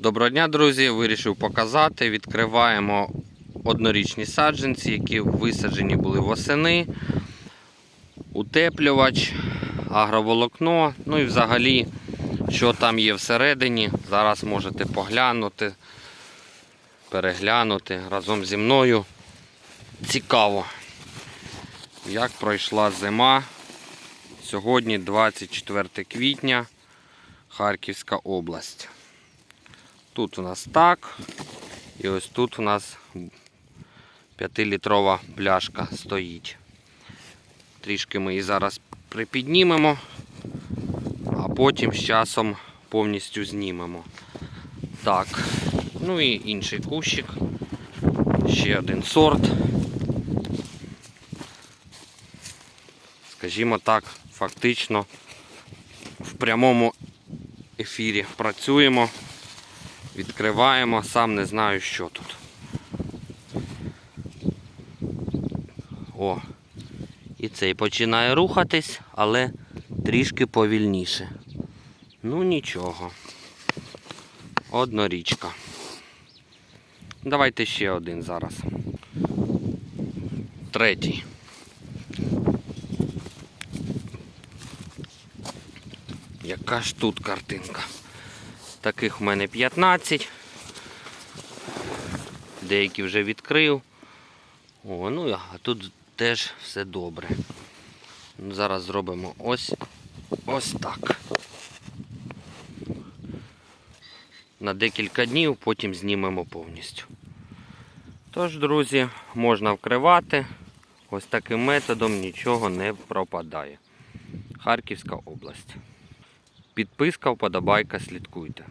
Доброго дня, друзі! Вирішив показати. Відкриваємо однорічні саджанці, які висаджені були восени, утеплювач, агроволокно. Ну і взагалі, що там є всередині. Зараз можете поглянути, переглянути разом зі мною. Цікаво, як пройшла зима. Сьогодні 24 квітня, Харківська область. Тут у нас так. І ось тут у нас 5-літрова пляшка стоїть. Трішки ми її зараз припіднімемо, а потім з часом повністю знімемо. Так, ну і інший кущик. Ще один сорт. Скажімо так, фактично в прямому ефірі працюємо. Відкриваємо, сам не знаю, що тут. О, і цей починає рухатись, але трішки повільніше. Ну нічого. Однорічка. Давайте ще один зараз. Третій. Яка ж тут картинка? Таких в мене 15. Деякі вже відкрив. О, ну а тут теж все добре. Зараз зробимо ось ось так. На декілька днів, потім знімемо повністю. Тож, друзі, можна вкривати. Ось таким методом нічого не пропадає. Харківська область. Підписка, вподобайка, слідкуйте.